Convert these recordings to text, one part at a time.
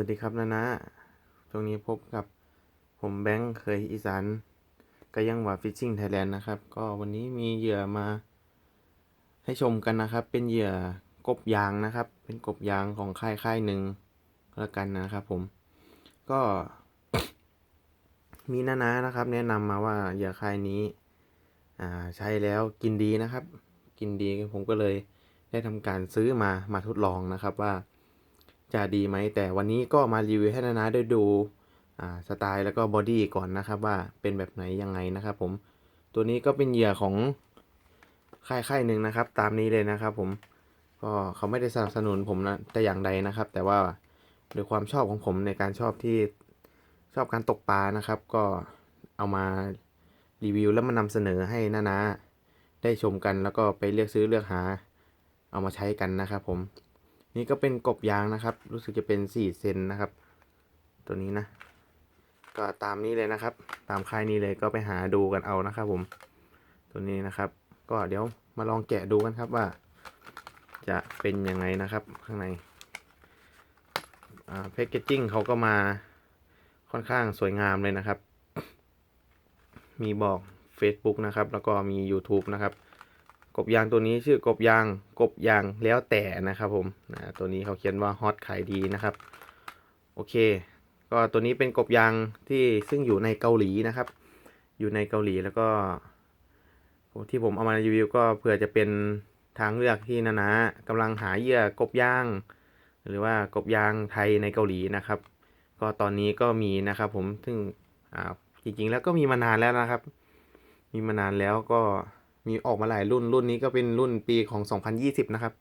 วัสดีครับนะนะช่วงนี้พบกับผมแบงค์เคยอีสานก็ยังหว่าฟิชชิ่งไทยแลนด์นะครับ ก็วันนี้มีเหยื่อมา ให้ชมกันนะครับ เป็นเหยื่อกบยางนะครับ เป็นกบยางของค่ายค่ายหนึ่งแล้วกันนะครับผม ก็ มีนานานะครับ แนะนำมาว่าเหยื่อค่ายนี้ อ่าใช้แล้วกินดีนะครับ กินดีผมก็เลยได้ทำการซื้อมามาทดลองนะครับว่า จะดีไหม แต่วันนี้ก็มารีวิวให้นานาได้ดูสไตล์แล้วก็บอดี้ก่อนนะครับว่าเป็นแบบไหนยังไงนะครับผมตัวนี้ก็เป็นเหยื่อของค่ายค่ายหนึ่งนะครับ ตามนี้เลยนะครับ ผมก็เขาไม่ได้สนับสนุนผมนะแต่อย่างใดนะครับ แต่ว่าโดยความชอบของผมในการชอบที่ชอบการตกปลานะครับ ก็เอามารีวิวแล้วมานำเสนอให้นานาได้ชมกันแล้วก็ไปเลือกซื้อเลือกหา เอามาใช้กันนะครับผม นี่ก็เป็นกบยางนะครับ รู้สึกจะเป็นสี่เซนนะครับ ตัวนี้นะ ก็ตามนี้เลยนะครับ ตามค่ายนี้เลยก็ไปหาดูกันเอานะครับ ผม ตัวนี้นะครับ ก็เดี๋ยวมาลองแกะดูกันครับว่า จะเป็นยังไงนะครับ ข้างในแพคเกจจิ้งเขาก็มาค่อนข้างสวยงามเลยนะครับ มีบอก Facebook นะครับ แล้วก็มี YouTube นะครับ กบยางตัวนี้ชื่อกบยางกบยางแล้วแต่นะครับผมนะตัวนี้เขาเขียนว่าฮอตขายดีนะครับ โอเค ก็ตัวนี้เป็นกบยางที่ซึ่งอยู่ในเกาหลีนะครับ อยู่ในเกาหลีแล้วก็ ที่ผมเอามารีวิวก็เพื่อจะเป็นทางเลือกที่นานะกำลังหาเหยื่อกบยาง หรือว่ากบยางไทยในเกาหลีนะครับ ก็ตอนนี้ก็มีนะครับผมซึ่งจริงๆแล้วก็มีมานานแล้วนะครับ มีมานานแล้วก็ มีออกมาหลายรุ่นรุ่นนี้ก็เป็นรุ่นปีของ 2020 นะครับ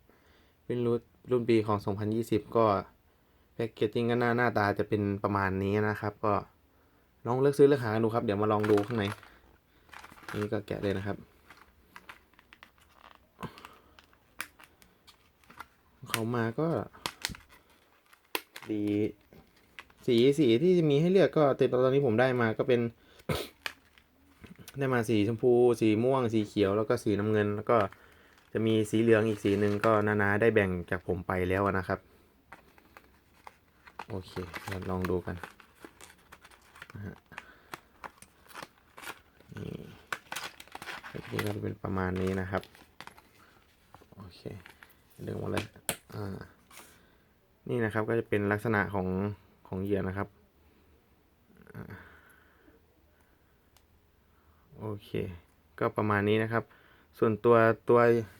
เป็นรุ่นรุ่นปีของ 2020 ก็แพ็กเกจจิ้งก็หน้าหน้าตาจะเป็นประมาณนี้นะครับ ก็ลองเลือกซื้อเลือกหาดูครับ เดี๋ยวมาลองดูข้างในนี่ก็แกะเลยนะครับ เขามาก็ดีสีสีที่มีให้เลือกก็ติดตอนนี้ผมได้มาก็เป็น ได้มาสีชมพู สีม่วง สีเขียวแล้วก็สีน้ำเงิน แล้วก็จะมีสีเหลืองอีกสีหนึ่งก็นานาได้แบ่งจากผมไปแล้วนะครับ โอเคเราลองดูกันนี่นี่ก็เป็นประมาณนี้นะครับ โอเคเดึงมาเลยอ่านี่นะครับก็จะเป็นลักษณะของของเหยื่อนะครับ โอเค ก็ประมาณนี้นะครับ ส่วนตัวตัว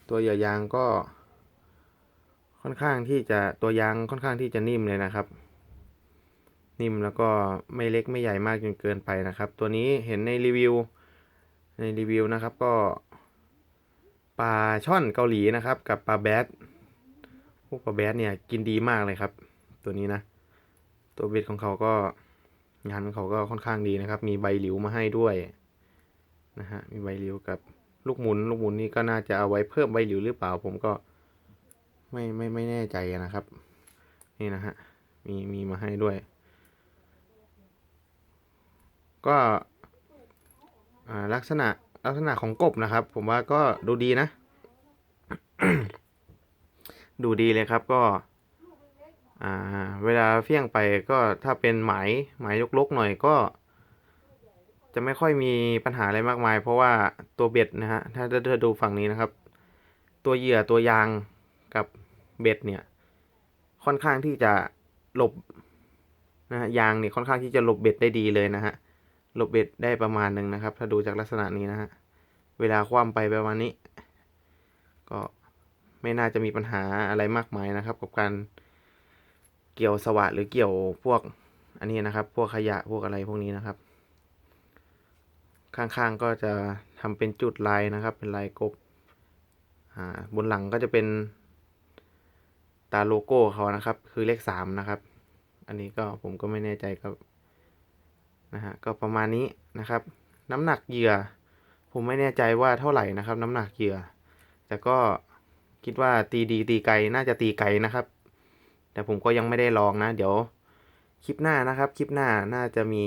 ตัวเหยื่อยางก็ ค่อนข้างที่จะตัวยางค่อนข้างที่จะนิ่มเลยนะครับ นิ่มแล้วก็ไม่เล็กไม่ใหญ่มากจนเกินไปนะครับ ตัวนี้เห็นในรีวิว ในรีวิวนะครับก็ปลาช่อนเกาหลีนะครับ กับปลาแบดพวกปลาแบดเนี่ยกินดีมากเลยครับ ตัวนี้นะ ตัวเบ็ดของเขาก็งานของเขาก็ค่อนข้างดีนะครับ มีใบหลิวมาให้ด้วย นะฮะมีใบหลิวกับลูกหมุน ลูกหมุนนี่ก็น่าจะเอาไว้เพิ่มใบหลิวหรือเปล่า ผมก็ไม่ไม่ไม่แน่ใจนะครับ นี่นะฮะมีมีมาให้ด้วย ก็ลักษณะลักษณะของกบนะครับ ผมว่าก็ดูดีนะ ดูดีเลยครับก็เวลาเฟี้ยงไปก็ถ้าเป็นหมายหมายลกๆหน่อยก็ จะไม่ค่อยมีปัญหาอะไรมากมาย เพราะว่าตัวเบ็ดนะฮะถ้าถ้าดูฝั่งนี้นะครับ ตัวเหยื่อตัวยางกับเบ็ดเนี่ย ค่อนข้างที่จะหลบนะฮะยางเนี่ยค่อนข้างที่จะหลบเบ็ดได้ดีเลยนะฮะหลบเบ็ดได้ประมาณหนึ่งนะครับ ถ้าดูจากลักษณะนี้นะฮะเวลาคว่ำไปประมาณนี้ ก็ไม่น่าจะมีปัญหาอะไรมากมายนะครับ กับการเกี่ยวสวัสดหรือเกี่ยวพวกอันนี้นะครับ พวกขยะพวกอะไรพวกนี้นะครับ ข้างๆก็จะทำเป็นจุดลายนะครับ เป็นลายกบ อ่า บนหลังก็จะเป็นตาโลโก้เขานะครับ คือเลขสามนะครับ อันนี้ก็ผมก็ไม่แน่ใจครับ นะฮะ ก็ประมาณนี้นะครับ น้ำหนักเหยื่อ ผมไม่แน่ใจว่าเท่าไหร่นะครับ น้ำหนักเหยื่อ แต่ก็คิดว่าตีดีตีไกลน่าจะตีไกลนะครับ แต่ผมก็ยังไม่ได้ลองนะ เดี๋ยวคลิปหน้านะครับ คลิปหน้าน่าจะมี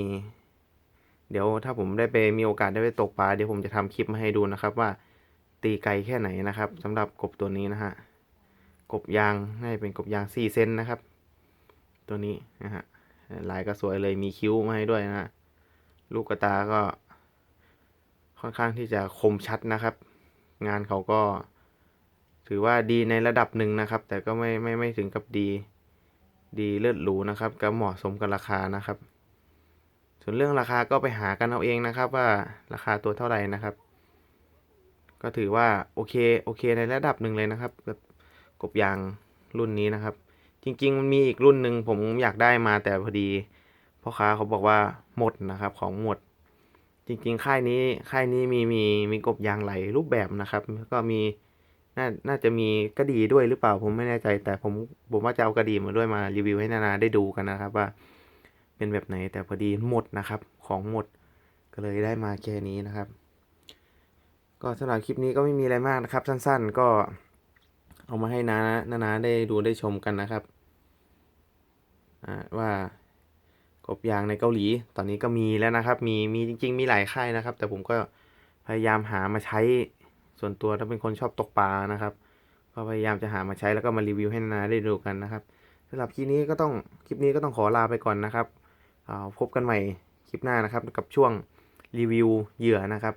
เดี๋ยวถ้าผมได้ไปมีโอกาสได้ไปตกปลาเดี๋ยวผมจะทำคลิปมาให้ดูนะครับ ว่าตีไกลแค่ไหนนะครับสำหรับกบตัวนี้นะฮะกบยางน่าจะเป็นกบยาง4เซนนะครับ ตัวนี้นะฮะลายก็สวยเลยมีคิ้วมาให้ด้วยนะฮะลูกกระตาก็ ค่อนข้างที่จะคมชัดนะครับ งานเขาก็ ถือว่าดีในระดับหนึ่งนะครับ แต่ก็ไม่ไม่ไม่ถึงกับดี ดีเลิศหรูนะครับ ก็เหมาะสมกับราคานะครับ ส่วนเรื่องราคาก็ไปหากันเอาเองนะครับว่าราคาตัวเท่าไหร่นะครับ ก็ถือว่าโอเคโอเคในระดับหนึ่งเลยนะครับกับกบยางรุ่นนี้นะครับ จริง ๆ มันมีอีกรุ่นหนึ่งผมอยากได้มาแต่พอดีพ่อค้าเขาบอกว่าหมดนะครับของหมด จริง ๆ ค่ายนี้ค่ายนี้มีมีมีกบยางไหลรูปแบบนะครับแล้วก็มีน่าน่าจะมีกระดีด้วยหรือเปล่าผมไม่แน่ใจ แต่ผมผมว่าจะเอากระดีมาด้วยมารีวิวให้นานาได้ดูกันนะครับว่า เป็นแบบไหนแต่พอดีหมดนะครับ ของหมดก็เลยได้มาแค่นี้นะครับ ก็สำหรับคลิปนี้ก็ไม่มีอะไรมากนะครับ สั้นๆก็เอามาให้นานานาได้ดูได้ชมกันนะครับว่ากบยางในเกาหลี ตอนนี้ก็มีแล้วนะครับ มีมีจริง ๆ มีหลายค่ายนะครับ แต่ผมก็พยายามหามาใช้ส่วนตัวถ้าเป็นคนชอบตกปลานะครับ ก็พยายามจะหามาใช้แล้วก็มารีวิวให้นานาได้ดูกันนะครับสำหรับคลิปนี้ก็ต้องคลิปนี้ก็ต้องขอลาไปก่อนนะครับ พบกันใหม่คลิปหน้านะครับ กับช่วงรีวิวเหยื่อนะครับ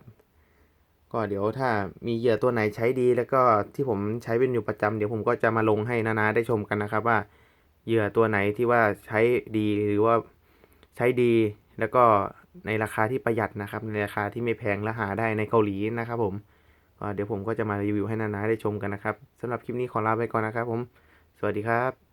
ก็เดี๋ยวถ้ามีเหยื่อตัวไหนใช้ดี แล้วก็ที่ผมใช้เป็นอยู่ประจำเดี๋ยวผมก็จะมาลงให้นานาได้ชมกันนะครับ ว่าเหยื่อตัวไหนที่ว่าใช้ดีหรือว่าใช้ดี แล้วก็ในราคาที่ประหยัดนะครับ ในราคาที่ไม่แพงและหาได้ในเกาหลีนะครับ ผมก็เดี๋ยวผมก็จะมารีวิวให้นานาได้ชมกันนะครับสำหรับคลิปนี้ขอลาไปก่อนนะครับ ผม สวัสดีครับ